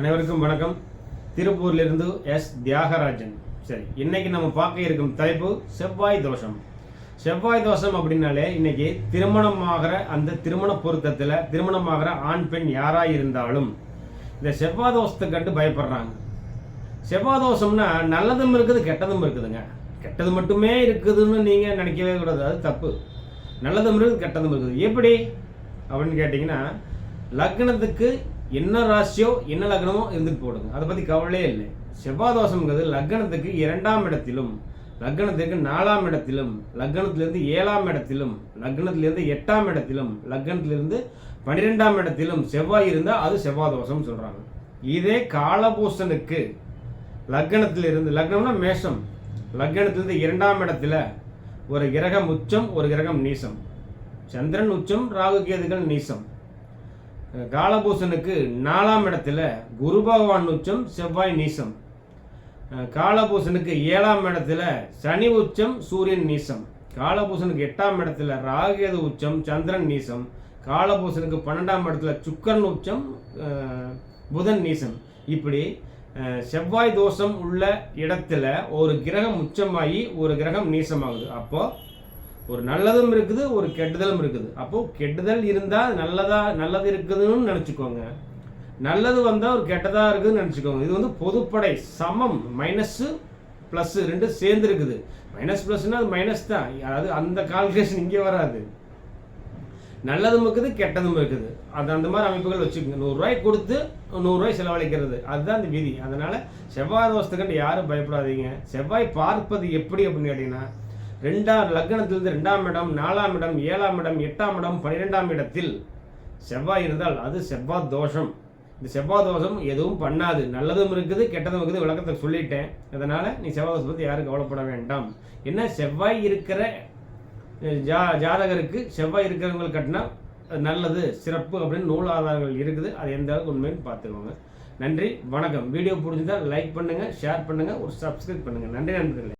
அனைவருக்கும் வணக்கம். திருப்பூர்லேருந்து எஸ் தியாகராஜன். சரி இன்னைக்கு நம்ம பார்க்க இருக்கும் தலைப்பு செவ்வாய் தோஷம். செவ்வாய் தோஷம் அப்படின்னாலே இன்னைக்கு திருமணமாகிற அந்த திருமண பொருத்தத்தில் திருமணமாகிற ஆண் பெண் யாராக இருந்தாலும் இந்த செவ்வாய் தோஷத்தை கண்டு பயப்படுறாங்க. செவ்வாய் தோஷம்னா நல்லதும் இருக்குது கெட்டதும் இருக்குதுங்க. கெட்டது மட்டுமே இருக்குதுன்னு நீங்கள் நினைக்கவே கூடாது. அது தப்பு. நல்லதும் இருக்குது கெட்டதும் இருக்குது. எப்படி அப்படின்னு கேட்டிங்கன்னா லக்னத்துக்கு என்ன ராசியோ என்ன லக்னமோ இருந்துட்டு போடுங்க. அதை பற்றி கவலையே இல்லை. செவ்வாய் தோஷம்ங்கிறது லக்னத்துக்கு இரண்டாம் இடத்திலும் லக்னத்திற்கு நாலாம் இடத்திலும் லக்னத்திலிருந்து ஏழாம் இடத்திலும் லக்னத்திலிருந்து எட்டாம் இடத்திலும் லக்னத்திலிருந்து பன்னிரெண்டாம் இடத்திலும் செவ்வாய் இருந்தால் அது செவ்வாய் தோஷம் சொல்கிறாங்க இதே காலபூஷனுக்கு லக்னத்திலிருந்து லக்னம்னா மேஷம். லக்னத்திலிருந்து இரண்டாம் இடத்துல ஒரு கிரகம் உச்சம் ஒரு கிரகம் நீசம். சந்திரன் உச்சம் ராகு கேதுகள் நீசம். காலபூஷனுக்கு நாலாம் இடத்துல குரு பகவான் உச்சம் செவ்வாய் நீசம். காலபூஷனுக்கு ஏழாம் இடத்துல சனி உச்சம் சூரியன் நீசம். காலபூஷனுக்கு எட்டாம் இடத்துல ராகுகேது உச்சம் சந்திரன் நீசம். காலபூஷனுக்கு பன்னெண்டாம் இடத்துல சுக்கரன் உச்சம் புதன் நீசம். இப்படி செவ்வாய் தோஷம் உள்ள இடத்துல ஒரு கிரகம் உச்சமாகி ஒரு கிரகம் நீசமாகுது. அப்போது ஒரு நல்லதும் இருக்குது ஒரு கெட்டுதலும் இருக்குது. அப்போ கெட்டுதல் இருந்தால் நல்லதா நல்லது இருக்குதுன்னு நினச்சிக்கோங்க. நல்லது வந்தால் ஒரு கெட்டதாக இருக்குதுன்னு நினச்சிக்கோங்க. இது வந்து பொதுப்படை. சமம். மைனஸ்ஸு ப்ளஸ்ஸு ரெண்டும் சேர்ந்து இருக்குது. மைனஸ் ப்ளஸ்னால் அது மைனஸ் தான். அதாவது அந்த கால்குலேஷன் இங்கே வராது. நல்லதும் இருக்குது கெட்டதும் இருக்குது. அது அந்த மாதிரி அமைப்புகள் வச்சுக்கோங்க. நூறுரூவாய் கொடுத்து நூறுரூவாய் செலவழிக்கிறது. அதுதான் அந்த விதி. அதனால் செவ்வாய் தோஷத்துக்கு யாரும் பயப்படாதீங்க. செவ்வாய் பார்ப்பது எப்படி அப்படின்னு கேட்டிங்கன்னா ரெண்டாம் லக்னத்திலிருந்து ரெண்டாம் இடம் நாலாம் இடம் ஏழாம் இடம் எட்டாம் இடம் பன்னிரெண்டாம் இடத்தில் செவ்வாய் இருந்தால் அது செவ்வாய் தோஷம். இந்த செவ்வாய் தோஷம் எதுவும் பண்ணாது. நல்லதும் இருக்குது கெட்டதும் இருக்குது விளக்கத்தை சொல்லிட்டேன். அதனால் நீ செவ்வாய் தோஷத்தை பற்றி யாரும் கவலைப்பட வேண்டாம். என்ன? செவ்வாய் இருக்கிற ஜா ஜாதகருக்கு செவ்வாய் இருக்கிறவங்களுக்கு கட்டினா அது நல்லது சிறப்பு அப்படின்னு நூல் ஆதாரங்கள் இருக்குது. அது எந்த அளவுக்கு உண்மைன்னு பார்த்துக்கோங்க. நன்றி வணக்கம். வீடியோ பிடிச்சிருந்தால் லைக் பண்ணுங்கள் ஷேர் பண்ணுங்கள் ஒரு சப்ஸ்கிரைப் பண்ணுங்கள் நன்றி நண்பர்களே.